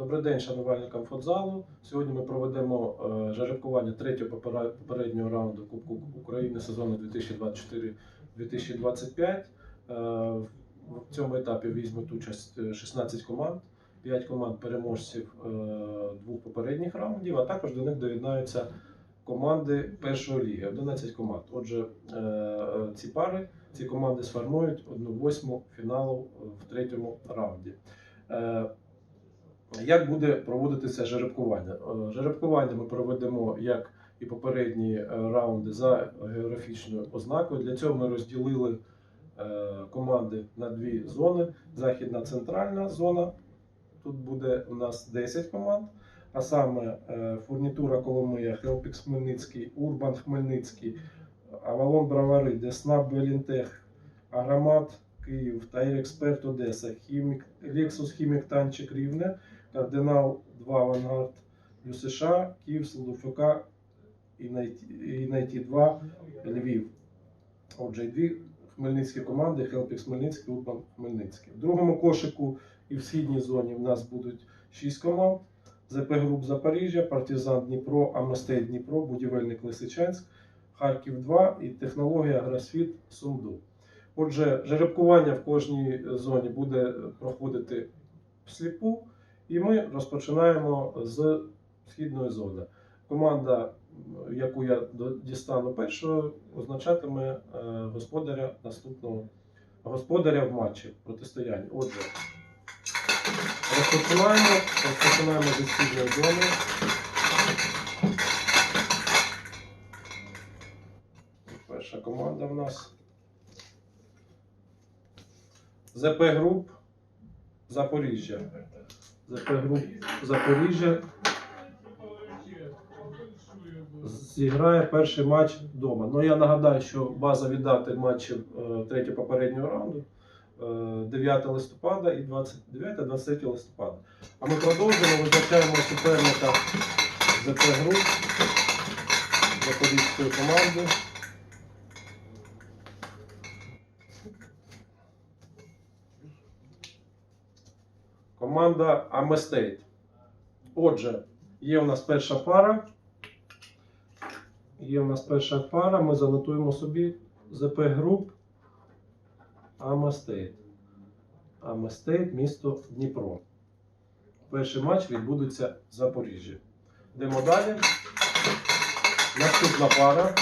Добрий день, шанувальникам футзалу. Сьогодні ми проведемо е, жеребкування третього попереднього раунду Кубку України сезону 2024-2025. Е, В цьому етапі візьмуть участь е, 16 команд, 5 команд переможців е, двох попередніх раундів, а також до них доєднаються команди першої ліги, 11 команд. Отже, е, е, ці пари, ці команди сформують одну восьму фіналу е, в третьому раунді. Як буде проводитися жеребкування? Е, Жеребкування ми проведемо як і попередні е, раунди за географічною ознакою. Для цього ми розділили е, команди на дві зони: західна центральна зона. Тут буде у нас 10 команд, а саме фурнітура Коломия, Хелпікс Хмельницький, Урбан Хмельницький, Авалон Бравари, Десна Белінтех, Агромат Київ, Тайр Експерт Одеса, Хімік, Лексус Хімік Танчик Рівне, Кардинал 2 Авангард ЮСШ, Київ, СЛУФК і Найті 2 Львів. Отже, дві хмельницькі команди Хелпікс Хмельницький, Урбан Хмельницький. В другому кошику і в східній зоні в нас будуть 6 команд. ЗП Груп Запоріжжя, Партизан Дніпро, Амостей Дніпро, Будівельник Лисичанськ, Харків 2 і технологія Гросфіт Сумду. Отже, жеребкування в кожній зоні буде проходити всліпу, і ми розпочинаємо з східної зони. Команда, яку я дістану першою, означатиме е, господаря наступного господаря в матчі протистояння. Отже, розпочинаємо, розпочинаємо зі східної зони. Перша команда в нас. ЗП Груп Запоріжжя. ЗП Груп Запоріжжя зіграє перший матч вдома. Ну я нагадаю, що база віддати матчів е, третього попереднього раунду е, 9 листопада і 29-23 листопада. А ми продовжуємо, визначаємо суперника ЗП Груп Запорізької команди. Команда Аместейт. Отже, є у нас перша пара. Є у нас перша пара. Ми занотуємо собі ЗП груп Аместейт. Аместейт, місто Дніпро. Перший матч відбудеться в Запоріжжі. Йдемо далі. Наступна пара.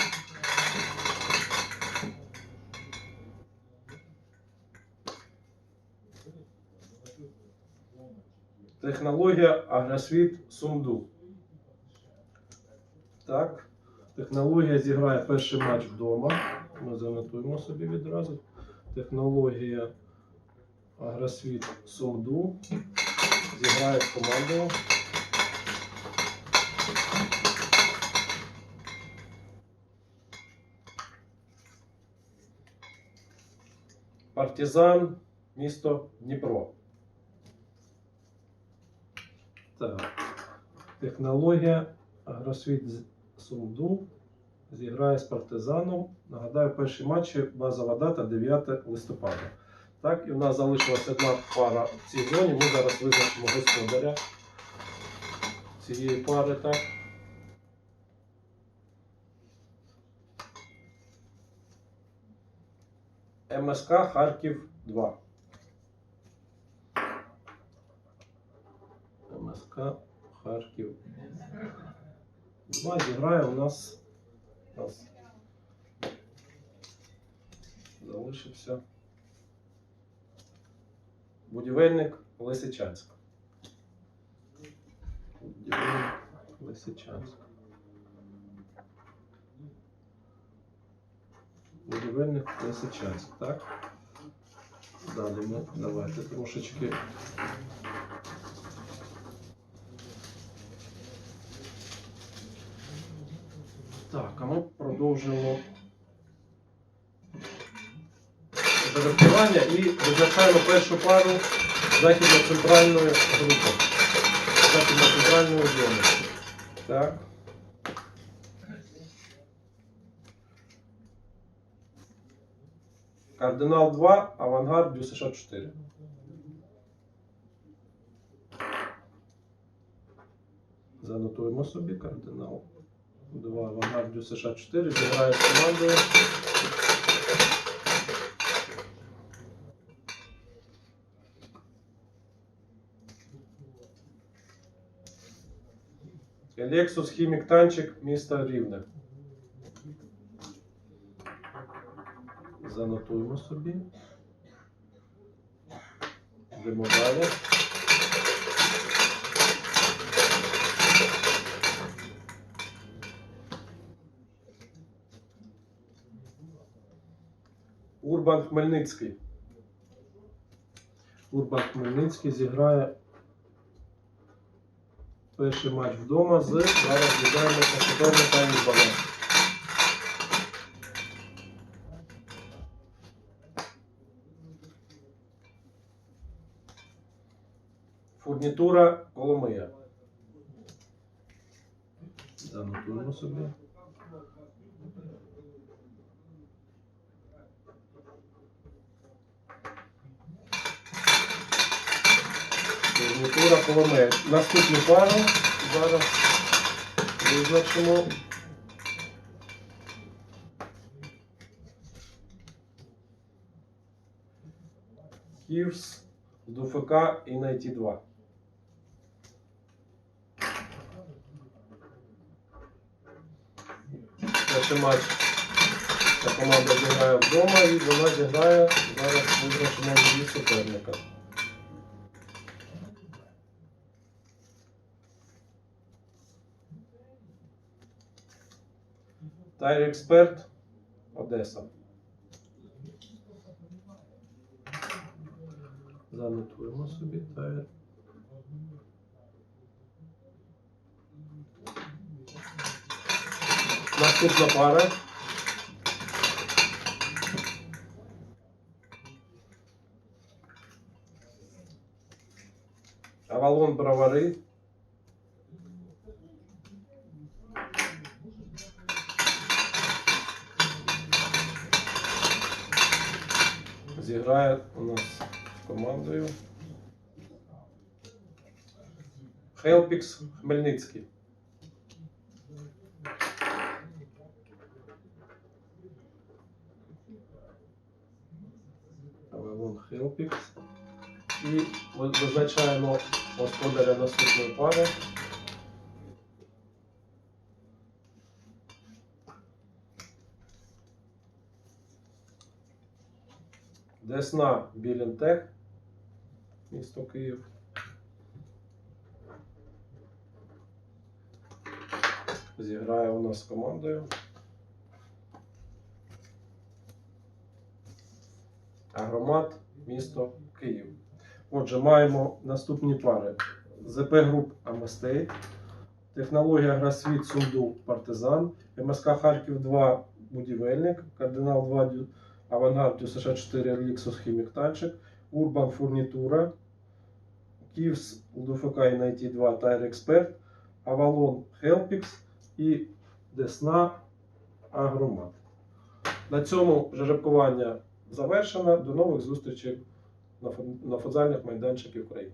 Технологія Агросвіт Сумду. Так. Технологія зіграє перший матч вдома. Ми занотуємо собі відразу. Технологія Агросвіт Сумду. Зіграє з командою. Партизан, місто Дніпро. Технологія Агросвіт Сумду зіграє з партизаном. Нагадаю, перші матчі базова дата 9 листопада. Так, і в нас залишилася одна пара в цій зоні. Ми зараз визначимо господаря цієї пари. Так. МСК Харків 2. Харків 2 зіграє у нас, у нас залишився будівельник Лисичанськ. Будівельник Лисичанськ. Будівельник Лисичанськ, так? Далі ми давайте трошечки. Так, а ми продовжимо жеребкування і визначаємо першу пару західно-центральної групи. Західно-центральної зони. Так. Кардинал 2, авангард, ДЮСШ 4. Занотуємо собі кардинал. 2 авангардію США 4. Зіграє з командою. Lexus Хімік Танчик міста Рівне. Занотуємо собі. Йдемо далі. Урбан Хмельницький. Урбан Хмельницький зіграє перший матч вдома з зараз віддаємо таймінг баланс. Фурнітура Коломия. Занотуємо собі. Фурнітура Коломия. Наступну пару зараз визначимо. Київс, ДУФК і найти 2. Перший матч ця команда зіграє вдома і вона зіграє зараз визначимо її суперника. Тайр Експерт Одеса. Занотуємо собі тайр. Наступна пара. Авалон Бровари. Зіграє у нас з командою. Хелпікс Хмельницький. Авалон Хелпікс. І визначаємо господаря наступної пари. Десна Білінтех, місто Київ. Зіграє у нас з командою. Агромат, місто Київ. Отже, маємо наступні пари. ЗП груп Аместей, технологія Грасвіт Сундук Партизан, МСК Харків 2 Будівельник, Кардинал 2 Дю- Авангард США 4 Ліксус Хімік Танчик, Урбан Фурнітура, Київс УДФК і Найті 2 Тайр Експерт, Авалон Хелпікс і Десна Агромат. На цьому жеребкування завершено. До нових зустрічей на футзальних майданчиках України.